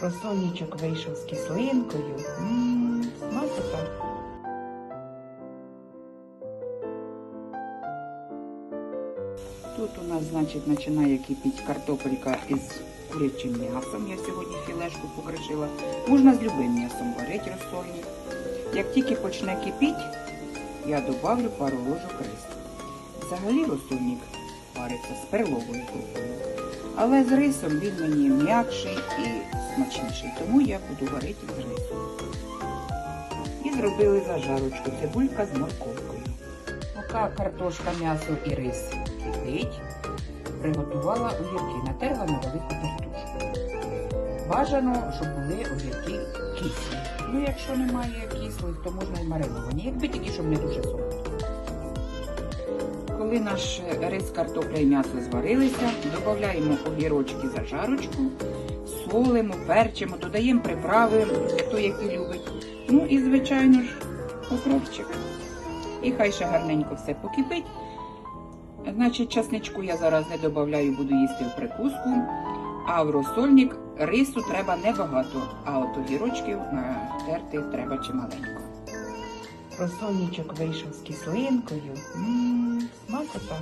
Просонничок вийшов з кислинкою. Ммм. Тут у нас, значить, починає кипіти картопелька із курячим м'ясом. Я сьогодні філешку покришила. Можна з любим м'ясом варити розсольник. Як тільки почне кипіти, я добавлю пару ложок рису. Взагалі розсольник вариться з перловою крупою. Але з рисом він мені м'якший і смачніший, тому я буду варити з. І зробили зажарочку, цибулька з морковкою. Поки картошка, м'ясо і рис кипить, приготувала огірки, натерла на велику тертушку. Бажано, щоб були огірки кислі. Ну, якщо немає кислих, то можна і мариновані, якби тільки, щоб не дуже солодкі. Коли наш рис, картопля і м'ясо зварилися, додаємо огірочки зажарочку, солимо, перчимо, додаємо приправи, хто які любить. Ну і, звичайно ж, укропчик. І хай ще гарненько все покипить. Значить, часничку я зараз не додаю, буду їсти в прикуску. А в розсольник рису треба небагато, а от огірочків натерти треба чималенько. Розсольничок вийшов з кислинкою. Смакота.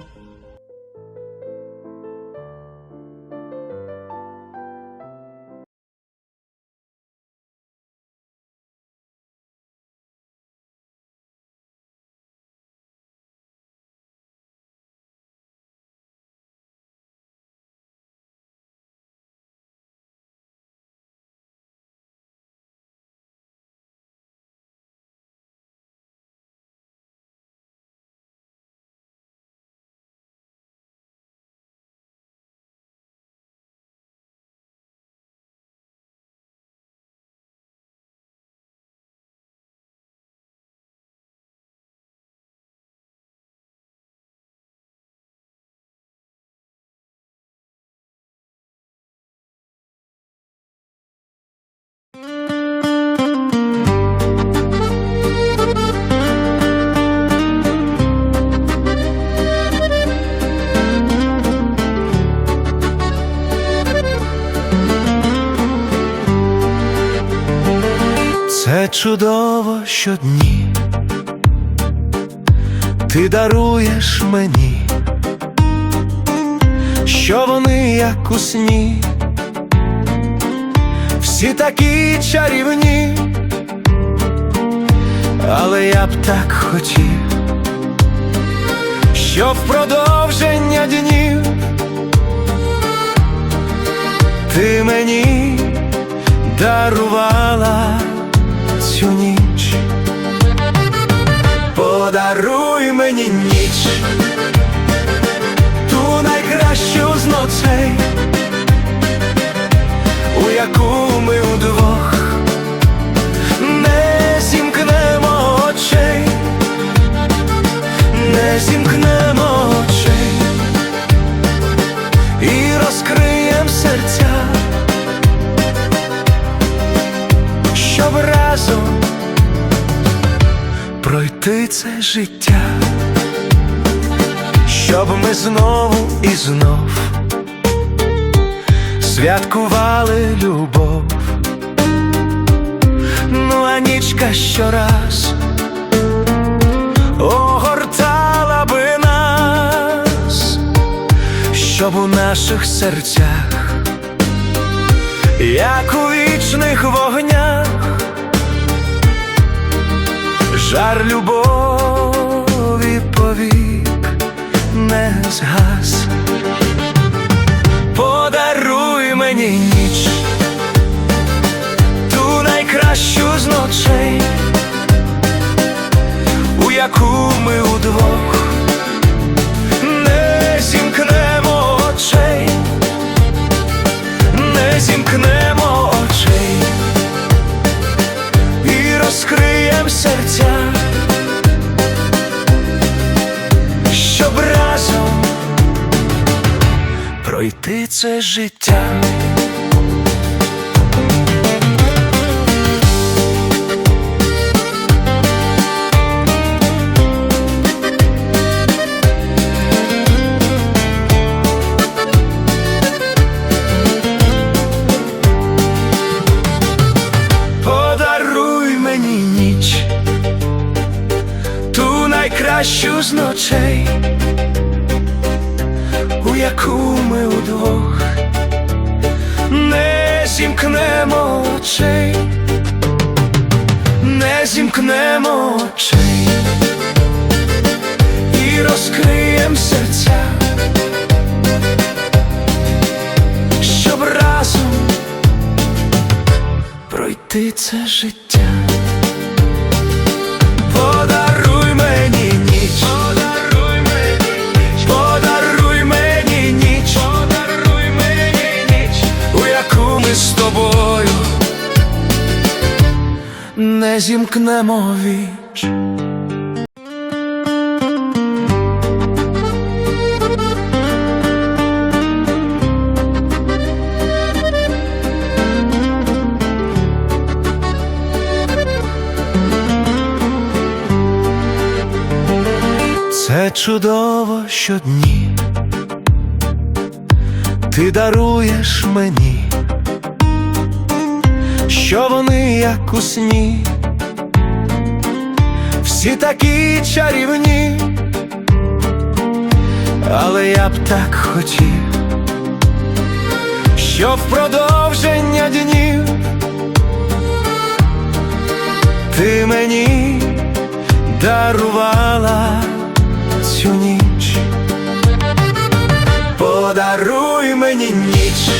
Чудово щодні, ти даруєш мені, що вони як у сні, всі такі чарівні, але я б так хотів, щоб в продовження днів. Ти мені дарувала життя, щоб ми знову і знов святкували любов, ну а нічка щораз огортала би нас, щоб у наших серцях як у вічних вогнях, жар повік не згас. Подаруй мені ніч, ту найкращу з ночей, пройти це життя. Подаруй мені ніч, ту найкращу з ночей. Ми не зімкнемо очей, не зімкнемо очей. І розкриєм серця, щоб разом пройти це життя. Не зімкнемо віч. Це чудово щодні, ти даруєш мені, що вони як у сні, всі такі чарівні, але я б так хотів, що в продовження днів ти мені дарувала цю ніч. Подаруй мені ніч,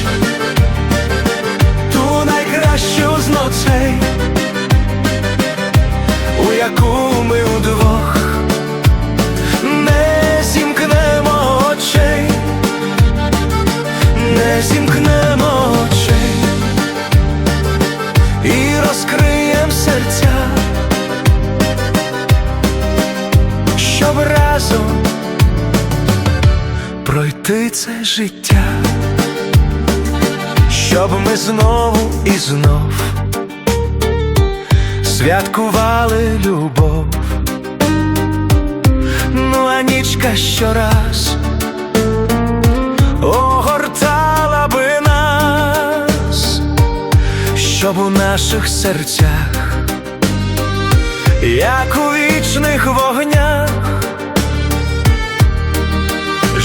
це життя, щоб ми знову і знов святкували любов, ну а нічка щораз огортала би нас, щоб у наших серцях як у вічних вогнях,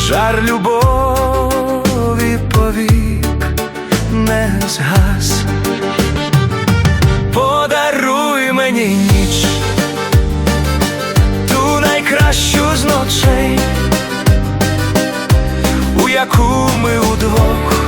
жар любові повік не згас. Подаруй мені ніч, ту найкращу з ночей, у яку ми удвох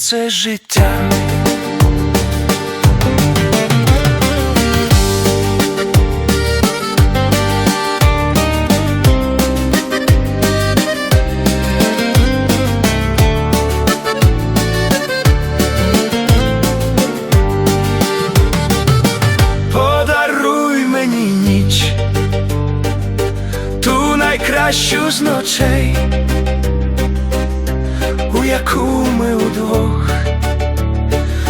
пройти це життя. Подаруй мені ніч, ту найкращу з ночей, у яку ми удвох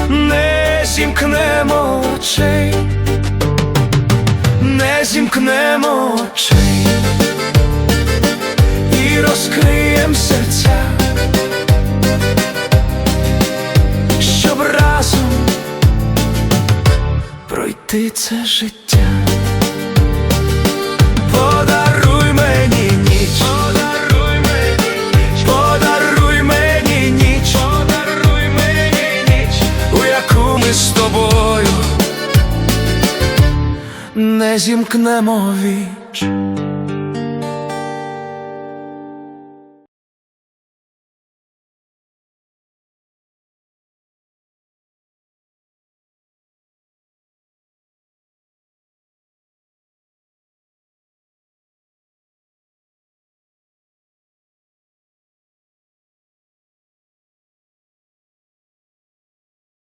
не зімкнемо очей, не зімкнемо очей і розкриєм серця, щоб разом пройти це життя. Зімкнемо віч.